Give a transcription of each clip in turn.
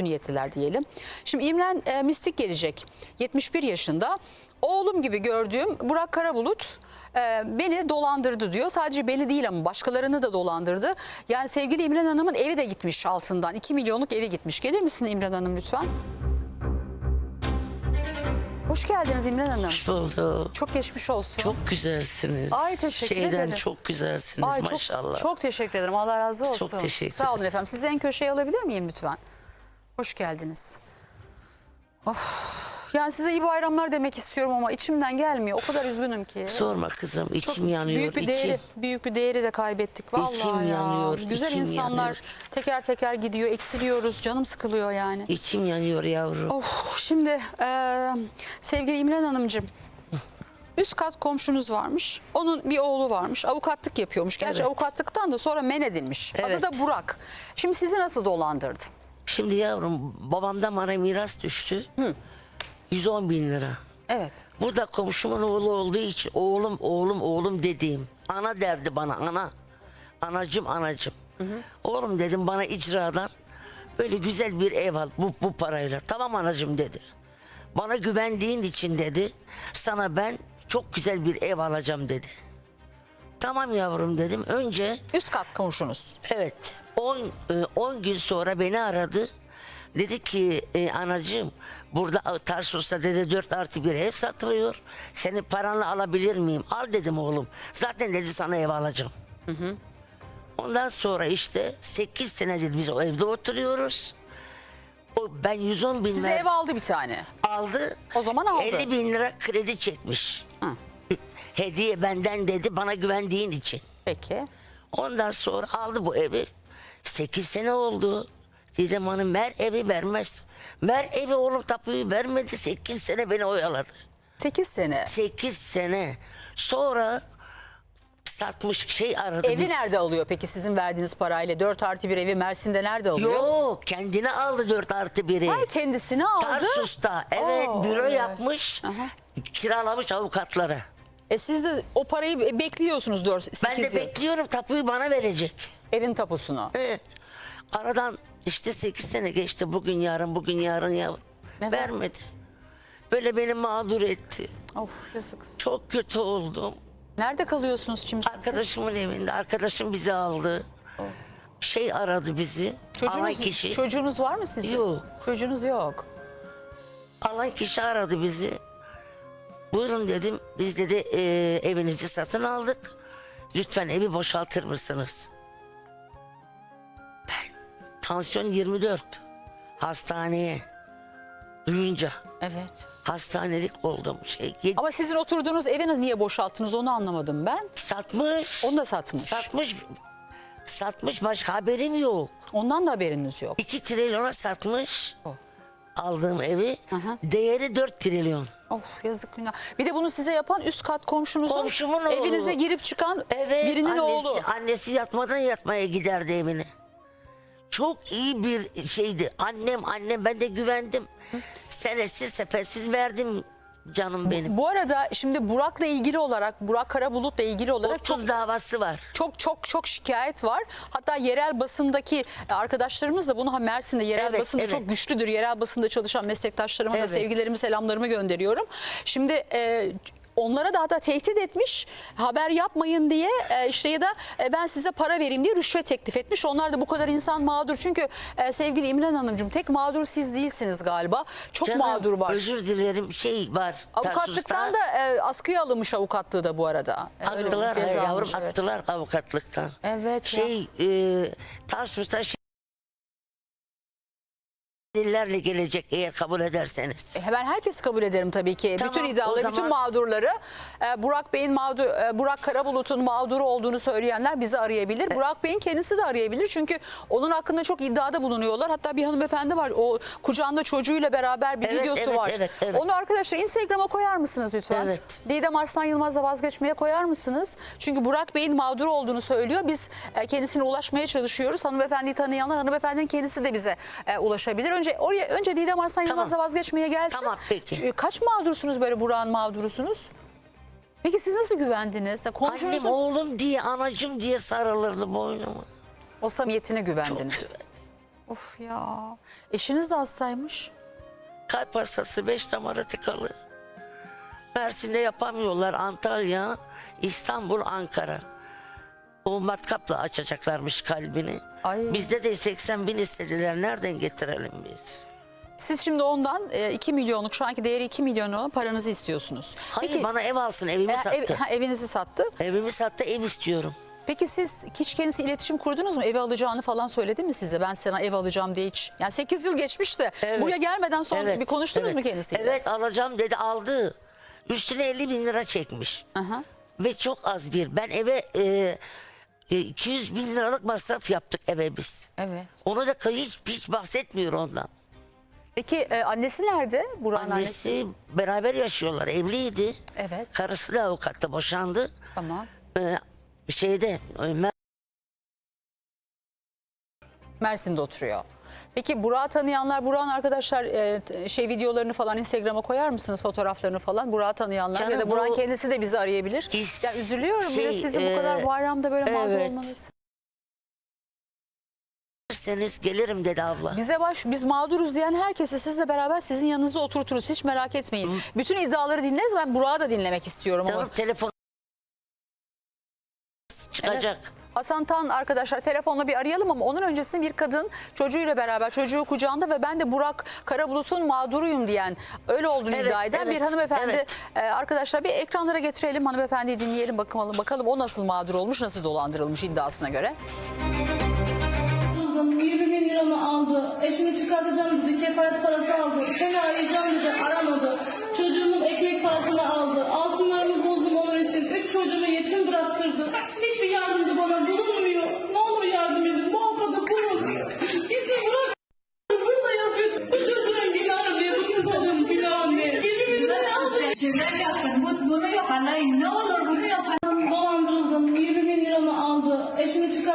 kötü niyetliler diyelim. Şimdi İmren e, mistik gelecek. 71 yaşında. Oğlum gibi gördüğüm Burak Karabulut e, beni dolandırdı diyor. Sadece beni değil ama başkalarını da dolandırdı. Yani sevgili İmren Hanım'ın evi de gitmiş altından. 2 milyonluk evi gitmiş. Gelir misin İmren Hanım lütfen? Hoş geldiniz İmren Hanım. Hoş bulduk. Çok geçmiş olsun. Çok güzelsiniz. Ay, teşekkür Şeyden ederim. çok güzelsiniz Ay, çok, maşallah. Çok teşekkür ederim. Allah razı olsun. Çok teşekkür Sağ olun efendim. Sizi en köşeye alabilir miyim lütfen? Hoş geldiniz. Of. Yani size iyi bayramlar demek istiyorum ama içimden gelmiyor. O kadar üzgünüm ki. Sorma kızım içim Çok yanıyor. büyük bir içim. değeri, büyük bir değeri de kaybettik vallahi İçim ya. yanıyor, Güzel içim insanlar yanıyor. teker teker gidiyor, eksiliyoruz. Canım sıkılıyor yani. İçim yanıyor yavrum. Of, şimdi eee, sevgili İmren Hanımcığım. Üst kat komşunuz varmış. Onun bir oğlu varmış. Avukatlık yapıyormuş. Gerçi Evet. avukatlıktan da sonra men edilmiş. Adı Evet. da Burak. Şimdi sizi nasıl dolandırdı? Şimdi yavrum babamdan bana miras düştü. 110 bin lira. Evet. Burada komşumun oğlu olduğu için oğlum oğlum oğlum dediğim ana derdi bana ana. Anacım anacım. Oğlum dedim bana icradan böyle güzel bir ev al bu, bu parayla. Tamam anacım dedi. Bana güvendiğin için dedi sana ben çok güzel bir ev alacağım dedi. Tamam yavrum dedim. Önce Üst kat komşunuz. Evet. 10 e, 10 gün sonra beni aradı. Dedi ki e, anacığım burada Tarsus'ta dedi 4 artı bir ev satılıyor. Senin paranla alabilir miyim? Al dedim oğlum. Zaten dedi sana ev alacağım. Ondan sonra işte 8 senedir biz o evde oturuyoruz. O ben 110 bin Size ver- ev aldı bir tane. aldı. O zaman aldı. 50 bin lira kredi çekmiş. Hediye benden dedi bana güvendiğin için. Peki. Ondan sonra aldı bu evi. 8 sene oldu. Didem Hanım mer evi vermez. Mer evi oğlum tapuyu vermedi. 8 sene beni oyaladı. 8 sene. 8 sene. Sonra satmış şey aradı. Evi biz- nerede alıyor peki sizin verdiğiniz parayla? 4 artı bir evi Mersin'de nerede alıyor? Yok kendine aldı 4 artı biri. Ay kendisini aldı. Tarsus'ta evet Oo, büro evet. yapmış. Kiralamış avukatlara. E siz de o parayı be- bekliyorsunuz 4 8 Ben de yıl. bekliyorum tapuyu bana verecek. Evin tapusunu. Evet. Aradan işte 8 sene geçti. Bugün yarın bugün yarın ya. Ne ver- Vermedi. Böyle beni mağdur etti. Of yazık. Çok kötü oldum. Nerede kalıyorsunuz şimdi? siz? Arkadaşımın evinde. Arkadaşım bizi aldı. Şey aradı bizi. alan Çocuğunuz, kişi. çocuğunuz var mı sizin? Yok. Çocuğunuz yok. alan kişi aradı bizi. Buyurun dedim. Biz dedi e, evinizi satın aldık. Lütfen evi boşaltır mısınız? Ben tansiyon 24. Hastaneye duyunca Evet. hastanelik oldum. Şey yedi- Ama sizin oturduğunuz evi niye boşalttınız onu anlamadım ben. satmış. Onu da satmış. Satmış. Satmış başka haberim yok. Ondan da haberiniz yok. 2 trilyona satmış. Oh. Aldığım evi. Aha. Değeri 4 trilyon. Of yazık günah. Bir de bunu size yapan üst kat komşunuzun Komşumun oğlu. evinize girip çıkan Evet birinin annesi, oğlu. annesi yatmadan yatmaya giderdi evine. Çok iyi bir şeydi. Annem annem ben de güvendim. Senesiz sepetsiz verdim canım benim. Bu arada şimdi Burak'la ilgili olarak Burak Karabulut'la ilgili olarak çok 30 davası var. çok çok çok şikayet var. Hatta yerel basındaki arkadaşlarımız da bunu ha Mersin'de yerel Evet, basında evet. çok güçlüdür. Yerel basında çalışan meslektaşlarıma da Evet. sevgilerimi selamlarımı gönderiyorum. Şimdi e, onlara da hatta tehdit etmiş haber yapmayın diye e, işte ya da e, ben size para vereyim diye rüşvet teklif etmiş. Onlar da bu kadar insan mağdur. Çünkü e, sevgili İmran Hanımcığım tek mağdur siz değilsiniz galiba. Çok Canım, mağdur var. Özür dilerim şey var. Avukatlıktan da e, askıya alınmış avukatlığı da bu arada. E, Attılar yavrum evet. attılar avukatlıktan. Evet ya. Şey e, Tarsus'ta şey, dillerle gelecek eğer kabul ederseniz. E, Ben herkesi kabul ederim tabii ki. Tamam, bütün iddiaları, bütün zaman- mağdurları. e, Burak Bey'in mağdur, e, Burak Karabulut'un mağduru olduğunu söyleyenler bizi arayabilir. Burak Bey'in kendisi de arayabilir. Çünkü onun hakkında çok iddiada bulunuyorlar. Hatta bir hanımefendi var. O kucağında çocuğuyla beraber bir Evet, videosu evet, var. evet, evet. Onu arkadaşlar Instagram'a koyar mısınız lütfen? Evet. Didem Arslan Yılmaz'la vazgeçmeye koyar mısınız? Çünkü Burak Bey'in mağdur olduğunu söylüyor. Biz e, kendisine ulaşmaya çalışıyoruz. Hanımefendiyi tanıyanlar hanımefendinin kendisi de bize e, ulaşabilir. Önce oraya önce Didem Arslan Tamam. Yılmaz'la vazgeçmeye gelsin. Tamam, peki. Ç- Kaç mağdursunuz böyle Burak'ın mağdurusunuz? Peki siz nasıl güvendiniz? Annem Komşunuzun oğlum diye anacım diye sarılırdı boynuma. o samimiyetine güvendiniz. Of ya. Eşiniz de hastaymış. Kalp hastası 5 damara tıkalı. Mersin'de yapamıyorlar. Antalya, İstanbul, Ankara. O matkapla açacaklarmış kalbini. Ay. Bizde de 80 bin istediler. Nereden getirelim biz? Siz şimdi ondan e, 2 milyonluk şu anki değeri 2 milyon olan paranızı istiyorsunuz. Hayır bana ev alsın evimi e, sattı. ev- ha, evinizi sattı. Evimi sattı ev istiyorum. Peki siz hiç kendisi iletişim kurdunuz mu? Evi alacağını falan söyledi mi size? Ben sana ev alacağım diye hiç. Yani 8 yıl geçmiş de Evet. buraya gelmeden sonra Evet, bir konuştunuz evet. mu kendisiyle? Evet alacağım dedi aldı. Üstüne 50 bin lira çekmiş. Aha. Ve çok az bir. Ben eve e, e, 200 bin liralık masraf yaptık eve biz. Evet. Onu da hiç, hiç bahsetmiyor ondan. Peki e, annesi nerede? Burak'ın annesi. Annesi beraber yaşıyorlar. Evliydi. Evet. Karısı da avukatta boşandı. Tamam. Ee, şeyde e, Mer- Mersin'de oturuyor. Peki Burak'ı tanıyanlar, Burak'ın arkadaşlar e, şey videolarını falan Instagram'a koyar mısınız fotoğraflarını falan? Burak'ı tanıyanlar ya Canım da Burak'ın bu- kendisi de bizi arayabilir. İs- Ya üzülüyorum şey, sizin bu e, kadar bayramda böyle mağdur evet. olmanız. isterseniz gelirim dedi abla. Bize baş, biz mağduruz diyen herkese sizle beraber sizin yanınızda oturturuz. Hiç merak etmeyin. Bütün iddiaları dinleriz. Ben Burak'ı da dinlemek istiyorum. ama. Canım telefon çıkacak. Hasan Tan arkadaşlar telefonla bir arayalım ama onun öncesinde bir kadın çocuğuyla beraber çocuğu kucağında ve ben de Burak Karabulut'un mağduruyum diyen öyle olduğunu Evet, iddia eden evet, bir hanımefendi evet. e, arkadaşlar bir ekranlara getirelim hanımefendiyi dinleyelim bakalım bakalım o nasıl mağdur olmuş nasıl dolandırılmış iddiasına göre. Aldım, 20 bin liramı aldı. Eşimi çıkartacağım dedi. Kefalet parası aldı. Seni arayacağım dedi. Aramadı. Çocuğumun ekmek parasını aldı. Altınlarımı bozdum onun için. Üç çocuğumu yetim bıraktırdı. Hiçbir yardımcı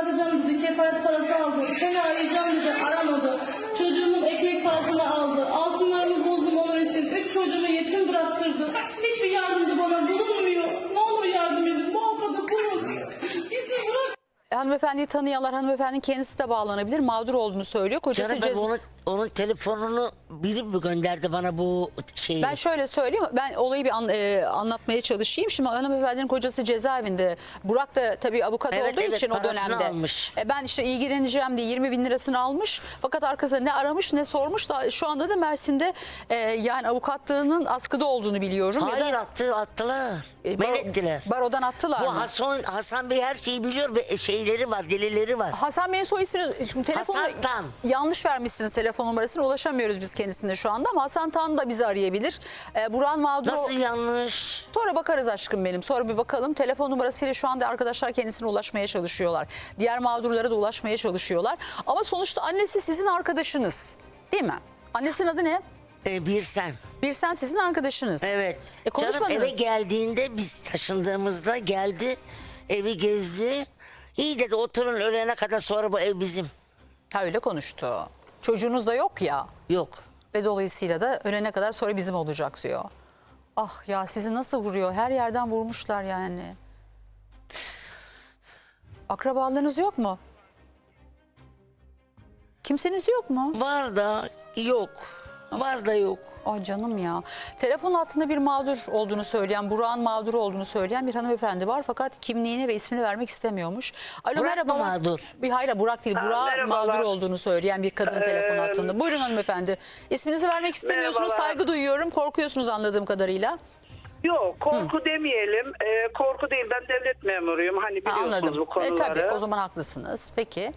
Çıkartacağım dedi. Kefalet parası aldı. Seni arayacağım dedi. Aramadı. Çocuğumun ekmek parasını aldı. Altınlarımı bozdum onun için. Üç çocuğumu yetim bıraktırdı. Hiçbir yardımcı bana bulunmuyor. Ne olur yardım edin. Avukatı bulun. İsmi bırak. Hanımefendiyi tanıyanlar hanımefendinin kendisi de bağlanabilir mağdur olduğunu söylüyor. Kocası Canım ben cez- onun, onun telefonunu biri mi gönderdi bana bu şeyi? Ben şöyle söyleyeyim, ben olayı bir an- e, anlatmaya çalışayım. Şimdi hanımefendinin kocası cezaevinde. Burak da tabii avukat Evet, olduğu evet, için o parasını dönemde. almış. E, ben işte ilgileneceğim diye 20 bin lirasını almış. Fakat arkasında ne aramış ne sormuş. Da, şu anda da Mersin'de e, yani avukatlığının askıda olduğunu biliyorum. Hayır ya da attı, attılar. e, Men bar- ettiler. Barodan attılar Bu mı? Hasan, Hasan Bey her şeyi biliyor ve şeyleri var, delilleri var. Hasan Bey'in soy ismini şimdi telefonu Hasan Tan. yanlış vermişsiniz telefon numarasını ulaşamıyoruz biz kendisine şu anda ama Hasan Tan da bizi arayabilir. E, Buran mağdur Nasıl yanlış? Sonra bakarız aşkım benim. Sonra bir bakalım. Telefon numarasıyla şu anda arkadaşlar kendisine ulaşmaya çalışıyorlar. Diğer mağdurlara da ulaşmaya çalışıyorlar. Ama sonuçta annesi sizin arkadaşınız. Değil mi? Annesinin adı ne? Ee, bir sen. Bir sen sizin arkadaşınız. Evet. E Canım konuşmadınız. eve geldiğinde biz taşındığımızda geldi. Evi gezdi. İyi dedi oturun ölene kadar sonra bu ev bizim. Ha öyle konuştu. Çocuğunuz da yok ya. Yok. Ve dolayısıyla da ölene kadar sonra bizim olacak diyor. Ah ya sizi nasıl vuruyor? Her yerden vurmuşlar yani. Akrabalarınız yok mu? Kimseniz yok mu? Var da yok. Var da yok. Ay canım ya. Telefon altında bir mağdur olduğunu söyleyen, Burak'ın mağdur olduğunu söyleyen bir hanımefendi var. Fakat kimliğini ve ismini vermek istemiyormuş. Alo Burak merhaba. mağdur? Bir hayır Burak değil. Burak merhabalar. mağdur olduğunu söyleyen bir kadın telefon hattında. Buyurun hanımefendi. İsminizi vermek istemiyorsunuz. Merhabalar. Saygı duyuyorum. Korkuyorsunuz anladığım kadarıyla. Yok korku demeyelim. Ee, korku değil ben devlet memuruyum. Hani Ha, biliyorsunuz anladım. bu E, konuları. tabii o zaman haklısınız. Peki.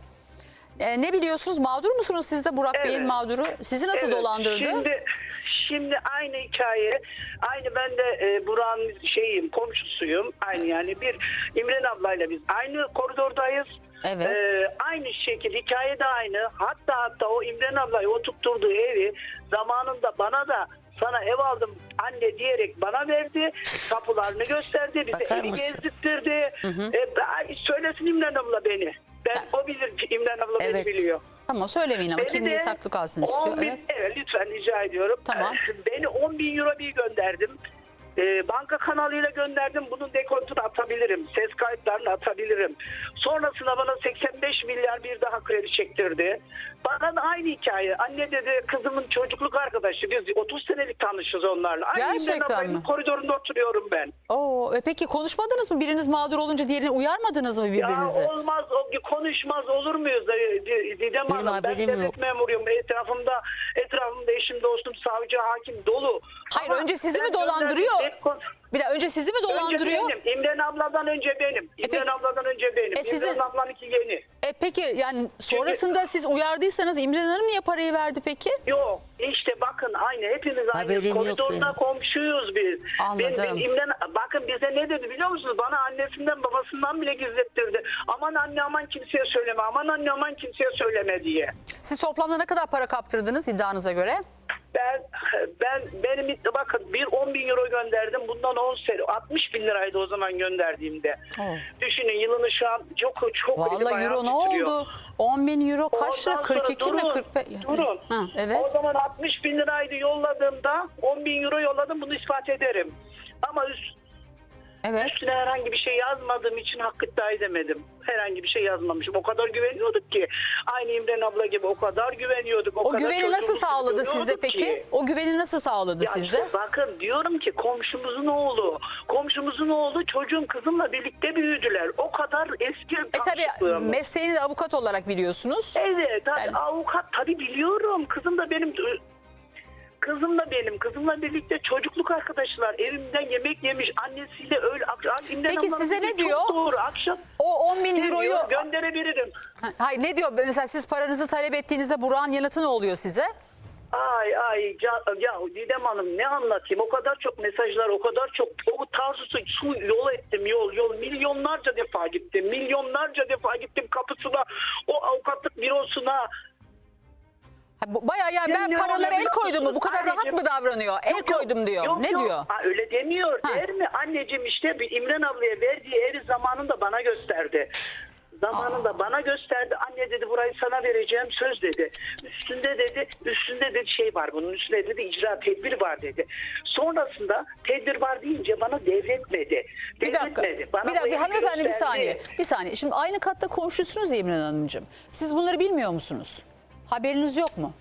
E, ne biliyorsunuz? Mağdur musunuz siz de Burak Bey'in mağduru? Sizi nasıl Evet, dolandırdı? Şimdi, şimdi aynı hikaye. Aynı ben de e, Burak'ın şeyim komşusuyum. Aynı yani bir İmren ablayla biz aynı koridordayız. Evet. Ee, aynı şekil hikaye de aynı. Hatta hatta o İmren ablayı oturtturduğu evi zamanında bana da sana ev aldım anne diyerek bana verdi. Kapılarını gösterdi. Bize Bakar evi mısın? gezdirtirdi. E, ben- söylesin İmren abla beni. Ben, o bilir ki İmren abla Evet. beni biliyor. Tamam söylemeyin ama Beni kimliği de saklı kalsın 10 istiyor. bin- Evet. evet. lütfen rica ediyorum. Tamam. Beni 10 bin euro bir gönderdim. E, banka kanalıyla gönderdim. Bunun dekontunu atabilirim. Ses kayıtlarını atabilirim. Sonrasında bana 85 milyar bir daha kredi çektirdi. Bana aynı hikaye. Anne dedi kızımın çocukluk arkadaşı. Biz 30 senelik tanışız onlarla. Aynı Gerçekten mi? koridorunda oturuyorum ben. Oo, e peki konuşmadınız mı? Biriniz mağdur olunca diğerini uyarmadınız mı birbirinizi? Ya olmaz, o, konuşmaz olur muyuz? Ee, Di- Didem Hanım, ben devlet yok. memuruyum. Etrafımda, etrafımda eşim, dostum, savcı, hakim dolu. Hayır, Ama önce sizi mi dolandırıyor? Tek- Bir de önce sizi mi dolandırıyor? Önce benim. İmren abladan önce benim. İmren peki- abladan önce benim. E sizin- İmren ablan iki yeni. E peki yani sonrasında siz uyardıysanız İmren Hanım niye parayı verdi peki? Yok işte bakın aynı hepimiz aynı Haberim yok koridorda benim. komşuyuz biz. Anladım. Ben, ben İmren, bakın bize ne dedi biliyor musunuz? Bana annesinden babasından bile gizlettirdi. Aman anne aman kimseye söyleme aman anne aman kimseye söyleme diye. Siz toplamda ne kadar para kaptırdınız iddianıza göre? Ben ben benim bakın bir 10 bin euro gönderdim. Bundan 10 sene 60 bin liraydı o zaman gönderdiğimde. Oh. Düşünün yılını şu an çok çok Vallahi euro ne oldu? 10 bin euro kaç lira? Ondan sonra 42 mi? durun, 45 Durun. Ha, evet. O zaman 60 bin liraydı yolladığımda 10 bin euro yolladım bunu ispat ederim. Ama üst, Evet. üstüne herhangi bir şey yazmadığım için hak iddia edemedim. Herhangi bir şey yazmamışım. O kadar güveniyorduk ki. Aynı İmren abla gibi o kadar güveniyorduk. O, O kadar güveni nasıl sağladı sizde seviyorduk peki? ki. O güveni nasıl sağladı Ya sizde? işte bakın diyorum ki komşumuzun oğlu, komşumuzun oğlu çocuğum kızımla birlikte büyüdüler. O kadar eski E tabii mesleğini de avukat olarak biliyorsunuz. Evet Yani- avukat tabii biliyorum. Kızım da benim Kızım da benim. Kızımla birlikte çocukluk arkadaşlar. Evimden yemek yemiş. Annesiyle öyle. İmren Peki size ne diyor? Çok doğru. Akşam O 10 bin euroyu... gönderebilirim. Ha, Hayır ne diyor? Mesela siz paranızı talep ettiğinizde Burak'ın yanıtı ne oluyor size? Ay ay ca- ya Didem Hanım ne anlatayım o kadar çok mesajlar o kadar çok o Tarsus'u su yol ettim yol yol milyonlarca defa gittim milyonlarca defa gittim kapısına o avukatlık bürosuna Bayağı yani ben paralara el koydum mu? Bu kadar rahat Anneciğim, mı davranıyor? El Yok, koydum diyor. Yok, ne yok. diyor? Ha, öyle demiyor. Ha. Der mi? Anneciğim işte bir İmren ablaya verdiği evi zamanında bana gösterdi. Zamanında bana gösterdi. Anne dedi burayı sana vereceğim söz dedi. Üstünde dedi üstünde dedi şey var bunun üstünde dedi icra tedbir var dedi. Sonrasında tedbir var deyince bana devretmedi. Bir dakika. Devretmedi. Bana bir dakika bir hanımefendi bir gösterdi. saniye. Bir saniye. Şimdi aynı katta komşusunuz ya İmran Hanımcığım. Siz bunları bilmiyor musunuz? Haberiniz yok mu?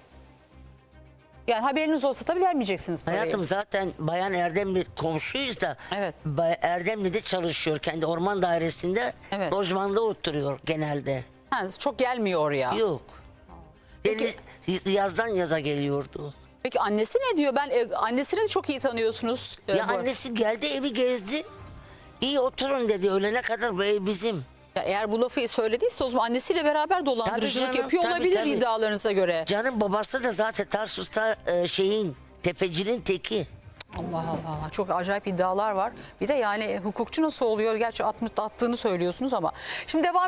Yani haberiniz olsa tabii vermeyeceksiniz parayı. Hayatım zaten Bayan Erdemli komşuyuz da Evet. Bay- Erdemli'de çalışıyor. Kendi orman dairesinde Evet. lojmanda oturuyor genelde. Ha, çok gelmiyor oraya. Yok. Peki- Deniz- yazdan yaza geliyordu. Peki annesi ne diyor? Ben e, annesini de çok iyi tanıyorsunuz. e, Ya bu- annesi geldi evi gezdi. İyi oturun dedi ölene kadar bu ev bizim. Ya eğer bu lafı söylediyse o zaman annesiyle beraber dolandırıcılık canım, yapıyor tabii, olabilir tabii. iddialarınıza göre. Canım babası da zaten Tarsus'ta e, şeyin tefecinin teki. Allah Allah çok acayip iddialar var. Bir de yani hukukçu nasıl oluyor? Gerçi atmış, attığını söylüyorsunuz ama. Şimdi devam